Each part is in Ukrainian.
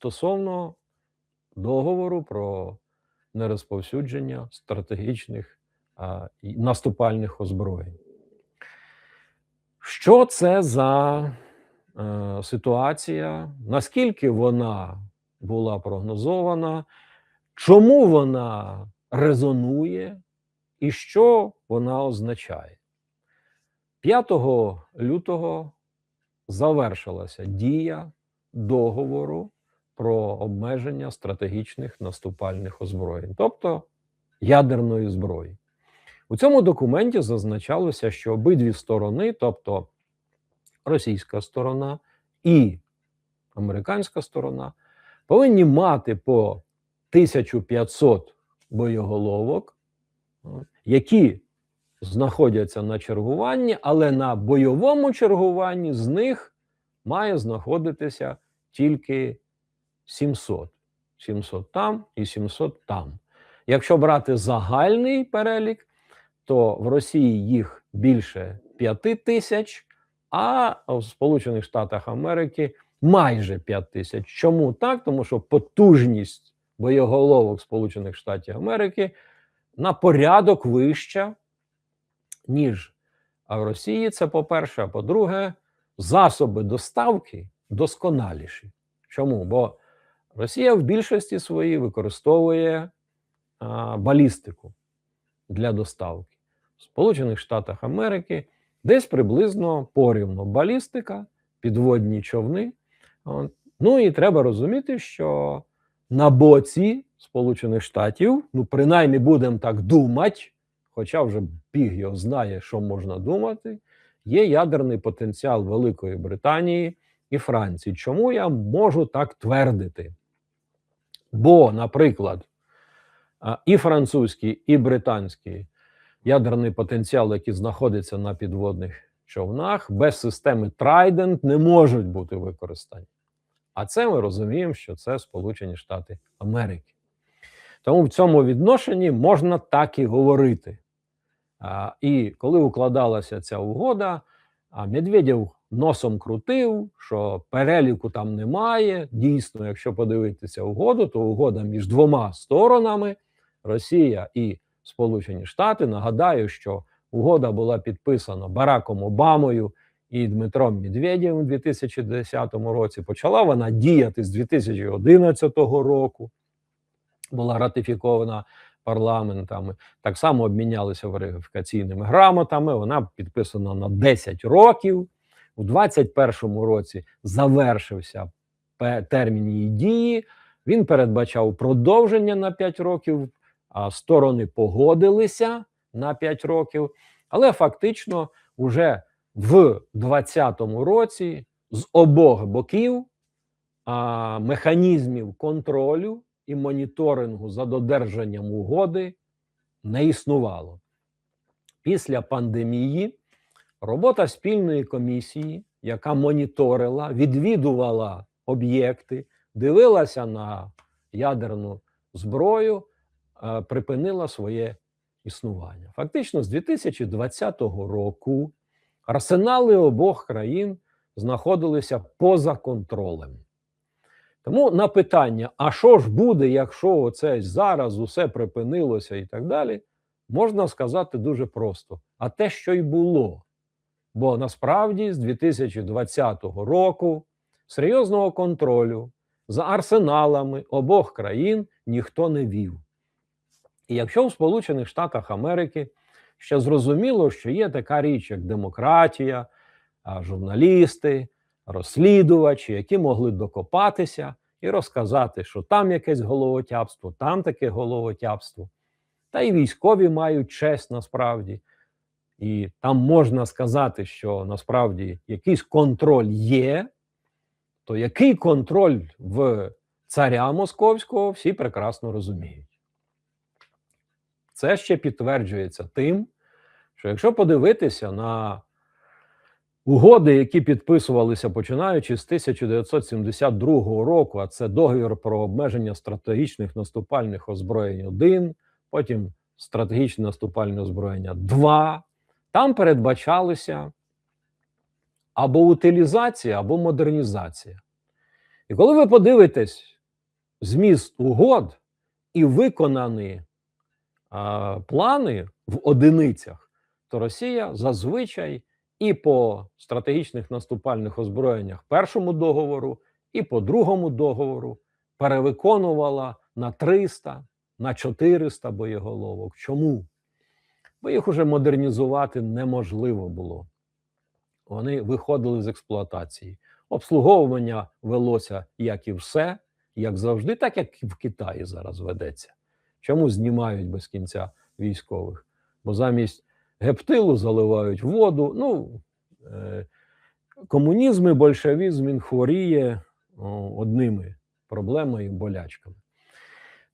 стосовно договору про нерозповсюдження стратегічних а, і наступальних озброєнь. Що це за е, ситуація? Наскільки вона була прогнозована? Чому вона резонує і що вона означає? 5 лютого завершилася дія договору про обмеження стратегічних наступальних озброєнь, тобто ядерної зброї. У цьому документі зазначалося, що обидві сторони, тобто російська сторона і американська сторона, повинні мати по 1500 боєголовок, які знаходяться на чергуванні, але на бойовому чергуванні з них має знаходитися тільки 700. 700 там і 700 там. Якщо брати загальний перелік, то в Росії їх більше 5 тисяч, а в Сполучених Штатах Америки майже 5 тисяч. Чому так? Тому що потужність боєголовок Сполучених Штатів Америки на порядок вища, ніж в Росії. Це по-перше, а по-друге, засоби доставки досконаліші. Чому? Бо Росія в більшості своїй використовує а, балістику для доставки. В Сполучених Штатах Америки десь приблизно порівно балістика, підводні човни. Ну і треба розуміти, що на боці Сполучених Штатів, ну, принаймні будемо так думати, хоча вже біг його знає, що можна думати, є ядерний потенціал Великої Британії і Франції. Чому я можу так твердити? Бо, наприклад, і французький, і британський ядерний потенціал, який знаходиться на підводних човнах, без системи Trident не можуть бути використані. А це ми розуміємо, що це Сполучені Штати Америки. Тому в цьому відношенні можна так і говорити. А, І коли укладалася ця угода, а Медведєв носом крутив, що переліку там немає. Дійсно, якщо подивитися угоду, то угода між двома сторонами Росія і Сполучені Штати. Нагадаю, що угода була підписана Бараком Обамою і Дмитром Медведєвим у 2010 році. Почала вона діяти з 2011 року. Була ратифікована парламентами. Так само обмінялися верифікаційними грамотами. Вона підписана на 10 років. У 2021 році завершився термін її дії. Він передбачав продовження на 5 років. А сторони погодилися на 5 років, але фактично вже в 2020 році з обох боків а, механізмів контролю і моніторингу за додержанням угоди не існувало. Після пандемії робота спільної комісії, яка моніторила, відвідувала об'єкти, дивилася на ядерну зброю, припинила своє існування. Фактично, з 2020 року арсенали обох країн знаходилися поза контролем. Тому на питання, а що ж буде, якщо оце зараз усе припинилося і так далі, можна сказати дуже просто: а те, що й було. Бо насправді з 2020 року серйозного контролю за арсеналами обох країн ніхто не вів. І якщо в Сполучених Штатах Америки ще зрозуміло, що є така річ, як демократія, журналісти, розслідувачі, які могли докопатися і розказати, що там якесь головотяпство, там таке головотяпство, та й військові мають честь насправді. І там можна сказати, що насправді якийсь контроль є, то який контроль в царя московського всі прекрасно розуміють. Це ще підтверджується тим, що якщо подивитися на угоди, які підписувалися починаючи з 1972 року, а це договір про обмеження стратегічних наступальних озброєнь 1, потім стратегічне наступальне озброєння 2, там передбачалися або утилізація, або модернізація. І коли ви подивитесь зміст угод і виконані а, плани в одиницях, то Росія зазвичай і по стратегічних наступальних озброєннях першому договору, і по другому договору перевиконувала на 300, на 400 боєголовок. Чому? Бо їх уже модернізувати неможливо було. Вони виходили з експлуатації. Обслуговування велося, як і все, як завжди, так як і в Китаї зараз ведеться. Чому знімають без кінця військових? Бо замість гептилу заливають воду. Ну, е, комунізм і большевізм він хворіє одними проблемами і болячками.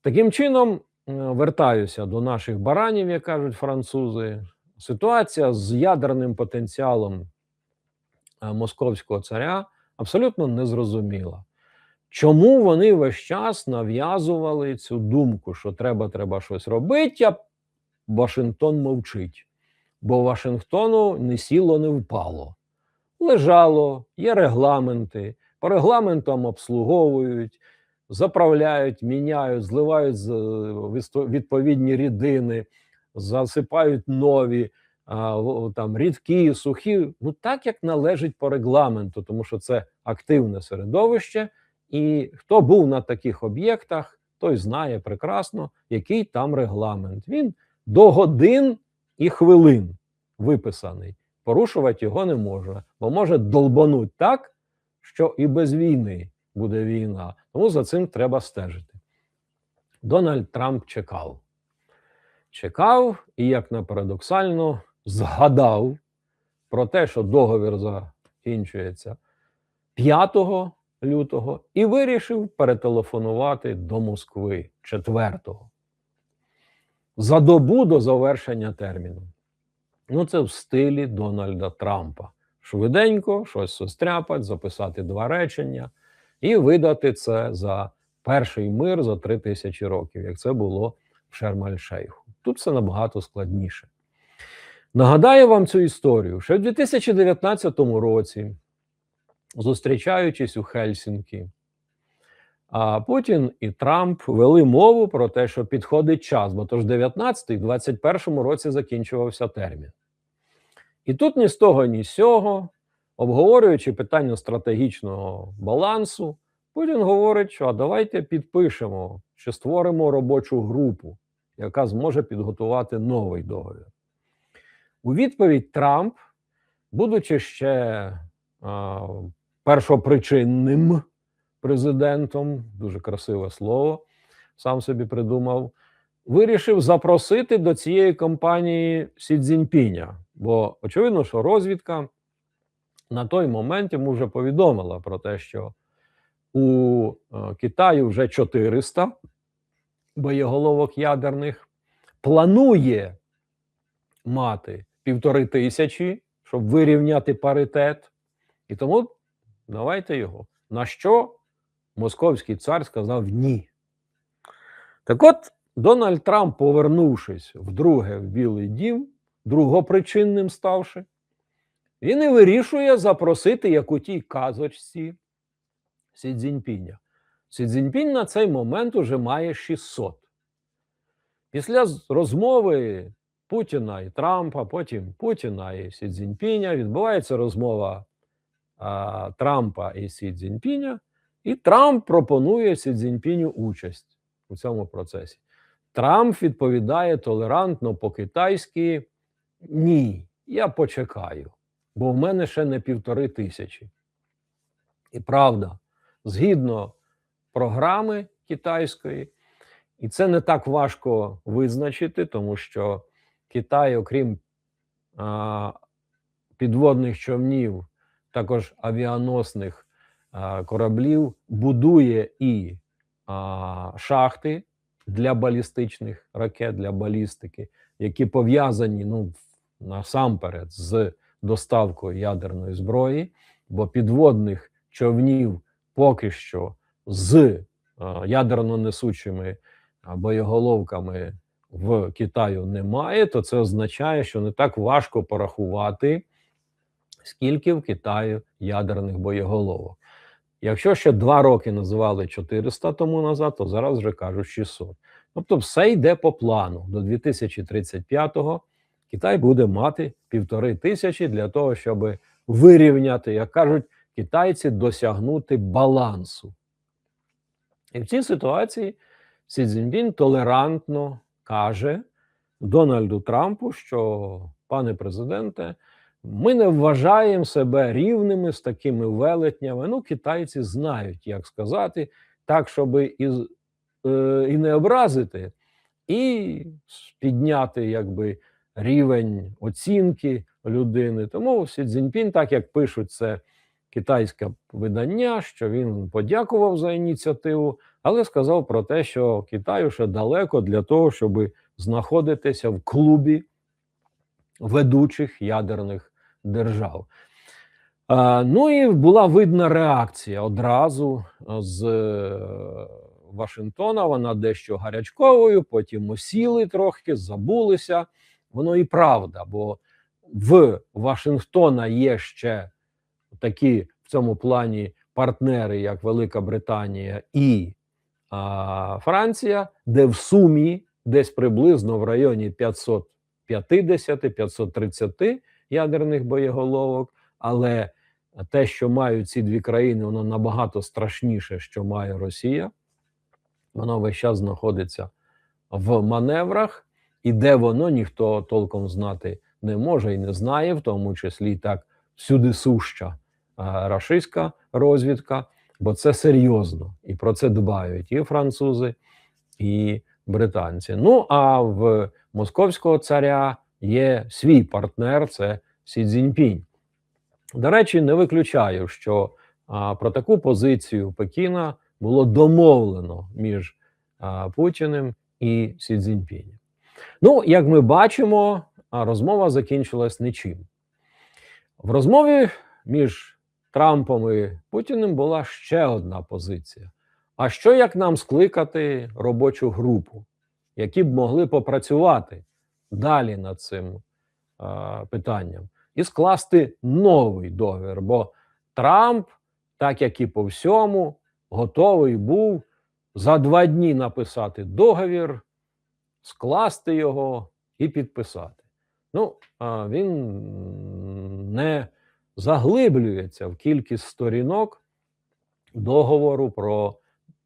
Таким чином, вертаюся до наших баранів, як кажуть французи. Ситуація з ядерним потенціалом е, московського царя абсолютно незрозуміла. Чому вони весь час нав'язували цю думку, що треба треба щось робити, а Вашингтон мовчить, бо Вашингтону не сіло, не впало. Лежало, є регламенти, по регламентам обслуговують, заправляють, міняють, зливають з- відповідні рідини, засипають нові, там рідкі, сухі. Ну так як належить по регламенту, тому що це активне середовище. І хто був на таких об'єктах, той знає прекрасно, який там регламент. Він до годин і хвилин виписаний. Порушувати його не може, бо може долбануть так, що і без війни буде війна. Тому за цим треба стежити. Дональд Трамп чекав. Чекав і, як не парадоксально, згадав про те, що договір закінчується 5 лютого, і вирішив перетелефонувати до Москви 4-го. За добу до завершення терміну. Ну, це в стилі Дональда Трампа. Швиденько щось состряпать, записати два речення і видати це за перший мир за три тисячі років, як це було в Шермаль-Шейху. Тут все набагато складніше. Нагадаю вам цю історію. Ще в 2019 році, зустрічаючись у Хельсінкі, а Путін і Трамп вели мову про те, що підходить час, бо тож 19-й, в 21-му році закінчувався термін. І тут ні з того, ні з сього, обговорюючи питання стратегічного балансу, Путін говорить, що а давайте підпишемо чи створимо робочу групу, яка зможе підготувати новий договір. У відповідь Трамп, будучи ще а, першопричинним президентом, дуже красиве слово, сам собі придумав, вирішив запросити до цієї компанії Сі Цзіньпіня. Бо очевидно, що розвідка на той момент йому вже повідомила про те, що у е, Китаї вже 400 боєголовок ядерних, планує мати півтори тисячі, щоб вирівняти паритет. І тому давайте його. На що московський цар сказав ні. Так от, Дональд Трамп, повернувшись вдруге в Білий Дім, другопричинним ставши, він і вирішує запросити, як у тій казочці Сі Цзіньпіня. Сі Цзіньпінь на цей момент уже має 600. Після розмови Путіна і Трампа, потім Путіна і Сі Цзіньпіня відбувається розмова а, Трампа і Сі Цзіньпіня, і Трамп пропонує Сі Цзіньпіню участь у цьому процесі. Трамп відповідає толерантно по-китайськи: ні, я почекаю, бо в мене ще не півтори тисячі. І правда, згідно програми китайської, і це не так важко визначити, тому що Китай, окрім а, підводних човнів, також авіаносних а, кораблів, будує і а, шахти для балістичних ракет, для балістики, які пов'язані ну, насамперед з доставкою ядерної зброї, бо підводних човнів поки що з е, ядерно несучими боєголовками в Китаю немає, то це означає, що не так важко порахувати, скільки в Китаю ядерних боєголовок. Якщо ще два роки називали 400 тому назад, то зараз вже кажуть 600. Тобто, все йде по плану. До 2035-го Китай буде мати півтори тисячі для того, щоб вирівняти, як кажуть китайці, досягнути балансу. І в цій ситуації Сі Цзіньпін толерантно каже Дональду Трампу, що, пане президенте, ми не вважаємо себе рівними з такими велетнями. Ну, китайці знають, як сказати, так, щоб і, е, і не образити, і підняти якби рівень оцінки людини. Тому Сі Цзіньпін, так як пишуть це китайське видання, що він подякував за ініціативу, але сказав про те, що Китаю ще далеко для того, щоб знаходитися в клубі ведучих ядерних держав. Ну і була видна реакція одразу з е, Вашингтона. Вона дещо гарячковою, потім осіли трохи, забулися. Воно і правда, бо в Вашингтона є ще такі в цьому плані партнери, як Велика Британія і а, Франція, де в сумі десь приблизно в районі 550-530 ядерних боєголовок, але те, що мають ці дві країни, воно набагато страшніше, що має Росія. Воно весь час знаходиться в маневрах, і де воно ніхто толком знати не може і не знає, в тому числі так всюди суща рашистська розвідка, бо це серйозно і про це дбають і французи, і британці. Ну а в московського царя є свій партнер, це Сі Цзіньпінь. До речі, не виключаю, що а, про таку позицію Пекіна було домовлено між а, Путіним і Сі Цзіньпінем. Ну, як ми бачимо, розмова закінчилась нічим. В розмові між Трампом і Путіним була ще одна позиція. А що як нам скликати робочу групу, які б могли попрацювати далі над цим а, питанням, і скласти новий договір? Бо Трамп, так як і по всьому, готовий був за два дні написати договір, скласти його і підписати. Ну, він не заглиблюється в кількість сторінок договору про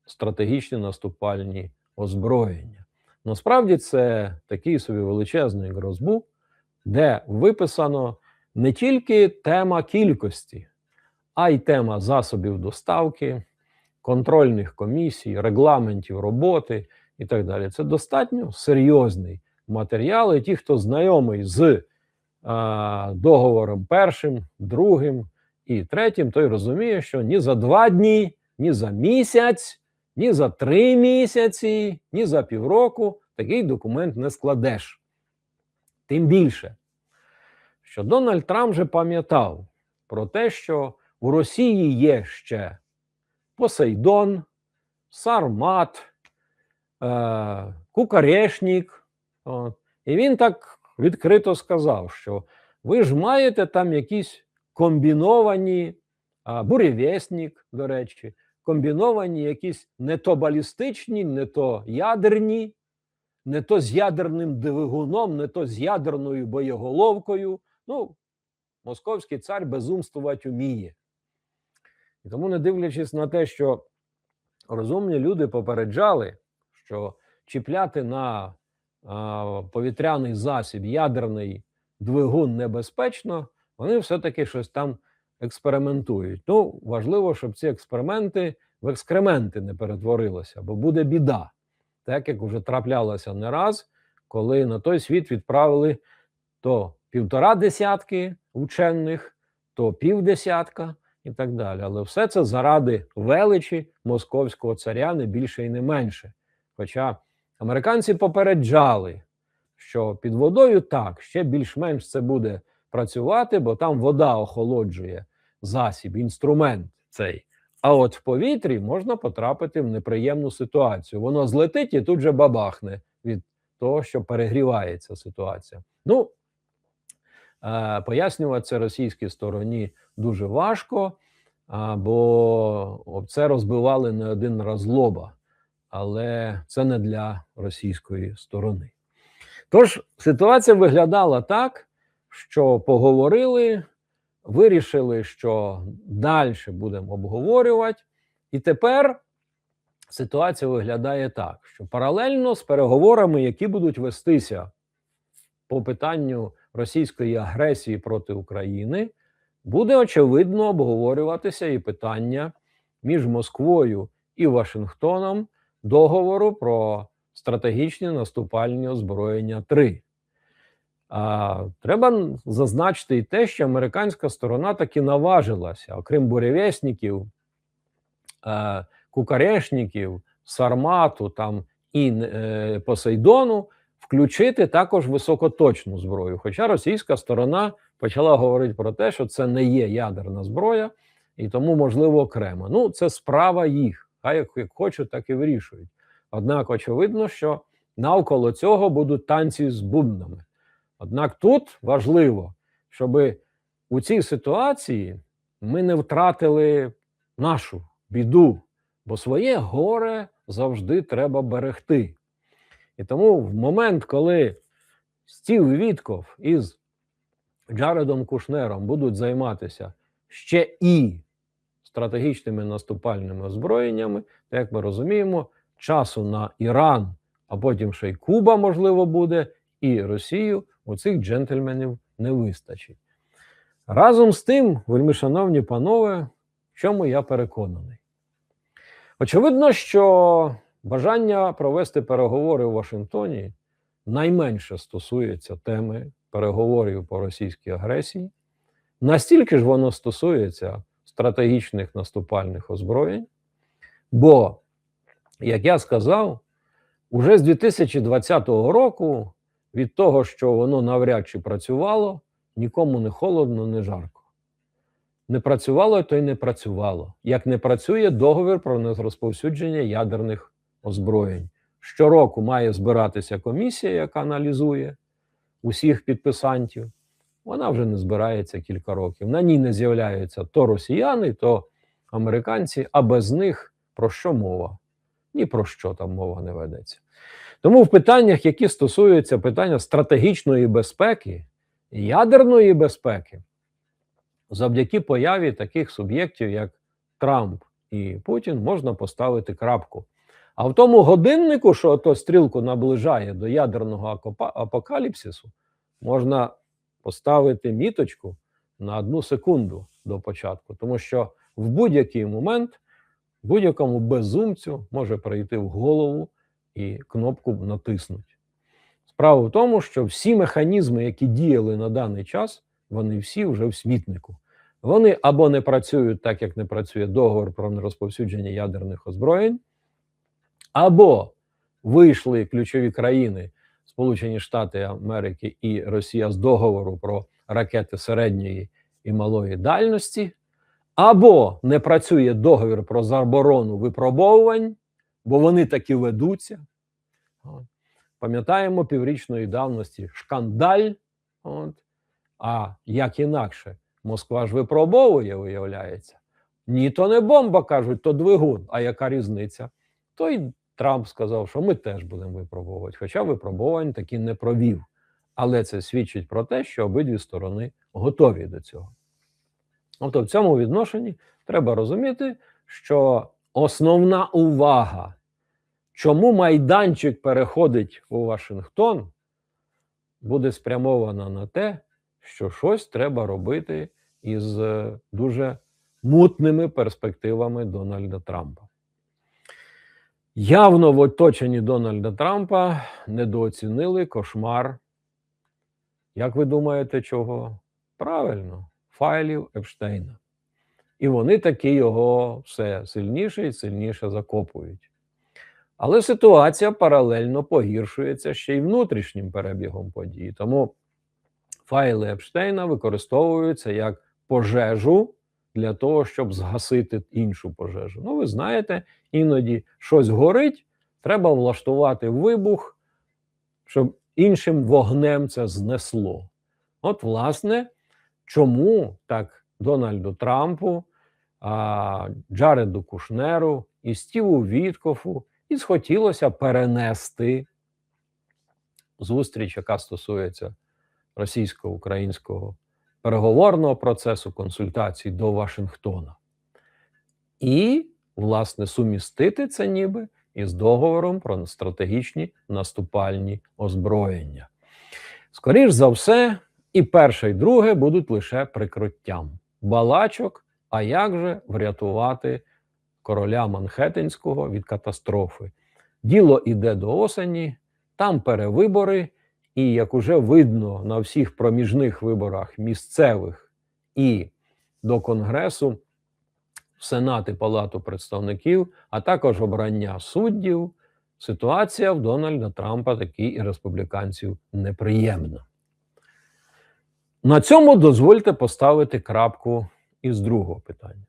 стратегічні наступальні озброєння. Насправді це такий собі величезний грозбух, де виписано не тільки тема кількості, а й тема засобів доставки, контрольних комісій, регламентів роботи і так далі. Це достатньо серйозний матеріал. І ті, хто знайомий з а, договором першим, другим і третім, той розуміє, що ні за два дні, ні за місяць, ні за три місяці, ні за півроку такий документ не складеш. Тим більше, що Дональд Трамп вже пам'ятав про те, що у Росії є ще Посейдон, Сармат, Кукарешнік. От. І він так відкрито сказав, що ви ж маєте там якісь комбіновані а, бурєвєснік, до речі, комбіновані якісь не то балістичні, не то ядерні, не то з ядерним двигуном, не то з ядерною боєголовкою. Ну, московський цар безумствувати вміє. І тому, не дивлячись на те, що розумні люди попереджали, що чіпляти на повітряний засіб ядерний двигун небезпечно, вони все-таки щось там експериментують. Ну, важливо, щоб ці експерименти в екскременти не перетворилися, бо буде біда, так як вже траплялося не раз, коли на той світ відправили то півтора десятки учених, то півдесятка і так далі. Але все це заради величі московського царя не більше і не менше. Хоча американці попереджали, що під водою так ще більш-менш це буде працювати, бо там вода охолоджує засіб, інструмент цей. А от в повітрі можна потрапити в неприємну ситуацію. Воно злетить і тут же бабахне від того, що перегрівається ситуація. Ну, е, пояснювати це російській стороні дуже важко. бо це розбивали не один раз лоба, але це не для російської сторони. Тож ситуація виглядала так, що поговорили, вирішили, що далі будемо обговорювати, і тепер ситуація виглядає так, що паралельно з переговорами, які будуть вестися по питанню російської агресії проти України, буде очевидно обговорюватися і питання між Москвою і Вашингтоном договору про стратегічні наступальні озброєння 3. А, Треба зазначити і те, що американська сторона таки наважилася, окрім буревісників, е, кукарешників, Сармату там і е, Посейдону, включити також високоточну зброю. Хоча російська сторона почала говорити про те, що це не є ядерна зброя, і тому можливо окремо. Ну, це справа їх. Хай як, хочуть, так і вирішують. Однак, очевидно, що навколо цього будуть танці з бубнами. Однак тут важливо, щоб у цій ситуації ми не втратили нашу біду, бо своє горе завжди треба берегти. І тому в момент, коли Стів Вітков із Джаредом Кушнером будуть займатися ще і стратегічними наступальними озброєннями, то, як ми розуміємо, часу на Іран, а потім ще й Куба, можливо, буде, і Росію у цих джентльменів не вистачить. Разом з тим, вельми шановні панове, в чому я переконаний. Очевидно, що бажання провести переговори у Вашингтоні найменше стосується теми переговорів по російській агресії, настільки ж воно стосується стратегічних наступальних озброєнь, бо, як я сказав, уже з 2020 року від того, що воно навряд чи працювало, нікому не холодно, не жарко. Не працювало, то й не працювало. Як не працює договір про нерозповсюдження ядерних озброєнь. Щороку має збиратися комісія, яка аналізує усіх підписантів. Вона вже не збирається кілька років. На ній не з'являються то росіяни, то американці, а без них про що мова? Ні про що там мова не ведеться. Тому в питаннях, які стосуються питання стратегічної безпеки, ядерної безпеки, завдяки появі таких суб'єктів, як Трамп і Путін, можна поставити крапку. А в тому годиннику, що то стрілку наближає до ядерного апокаліпсису, можна поставити міточку на одну секунду до початку, тому що в будь-який момент будь-якому безумцю може прийти в голову і кнопку натиснуть. Справа в тому, що всі механізми, які діяли на даний час, вони всі вже в смітнику. Вони або не працюють так, як не працює договор про нерозповсюдження ядерних озброєнь, або вийшли ключові країни, Сполучені Штати Америки і Росія з договору про ракети середньої і малої дальності, або не працює договір про заборону випробовувань, бо вони таки ведуться. Пам'ятаємо піврічної давності шкандаль. От. А як інакше, Москва ж випробовує, виявляється. Ні, то не бомба, кажуть, то двигун. А яка різниця? Той Трамп сказав, що ми теж будемо випробовувати. Хоча випробувань таки не провів. Але це свідчить про те, що обидві сторони готові до цього. Тобто, в цьому відношенні треба розуміти, що основна увага, чому майданчик переходить у Вашингтон, буде спрямована на те, що щось треба робити із е, дуже мутними перспективами Дональда Трампа. Явно в оточенні Дональда Трампа недооцінили кошмар. Як ви думаєте, чого? Правильно, файлів Епштейна. І вони таки його все сильніше і сильніше закопують. Але ситуація паралельно погіршується ще й внутрішнім перебігом подій. Тому файли Епштейна використовуються як пожежу для того, щоб згасити іншу пожежу. Ну, ви знаєте, іноді щось горить, треба влаштувати вибух, щоб іншим вогнем це знесло. От, власне, чому так Дональду Трампу а, Джареду Кушнеру і Стіву Віткофу, і схотілося перенести зустріч, яка стосується російсько-українського переговорного процесу консультацій до Вашингтона. І, власне, сумістити це ніби із договором про стратегічні наступальні озброєння. Скоріш за все, і перше, і друге будуть лише прикриттям балачок. А як же врятувати короля Манхеттенського від катастрофи? Діло іде до осені, там перевибори, і як уже видно на всіх проміжних виборах місцевих і до Конгресу, Сенат і Палату представників, а також обрання суддів, ситуація в Дональда Трампа такі і республіканців неприємна. На цьому дозвольте поставити крапку із другого питання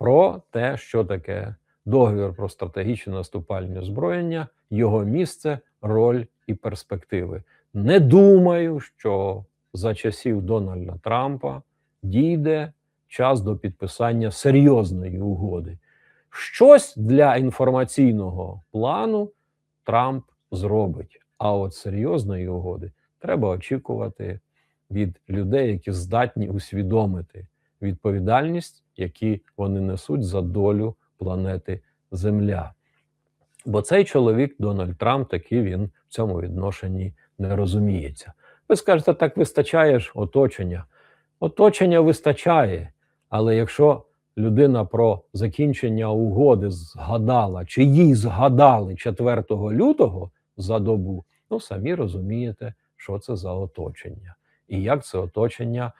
про те, що таке договір про стратегічне наступальне озброєння, його місце, роль і перспективи. Не думаю, що за часів Дональда Трампа дійде час до підписання серйозної угоди. Щось для інформаційного плану Трамп зробить. А от серйозної угоди треба очікувати від людей, які здатні усвідомити відповідальність, які вони несуть за долю планети Земля. Бо цей чоловік, Дональд Трамп, такий він в цьому відношенні не розуміється. Ви скажете, так вистачає ж оточення. Оточення вистачає, але якщо людина про закінчення угоди згадала, чи їй згадали 4 лютого за добу, ну самі розумієте, що це за оточення, і як це оточення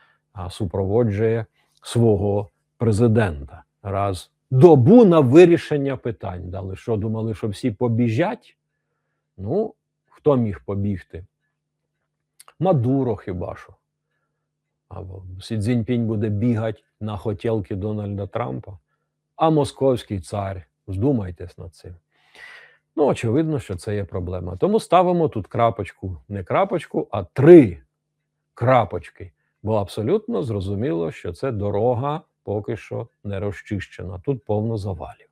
супроводжує свого президента. Раз добу на вирішення питань дали. Що думали, що всі побіжать? Ну, хто міг побігти? Мадуро хіба що. Або Сі Цзіньпінь буде бігати на хотілки Дональда Трампа, а московський цар. Здумайтесь над цим. Ну, очевидно, що це є проблема. Тому ставимо тут крапочку, не крапочку, а три крапочки. Бо абсолютно зрозуміло, що це дорога поки що не розчищена. Тут повно завалів.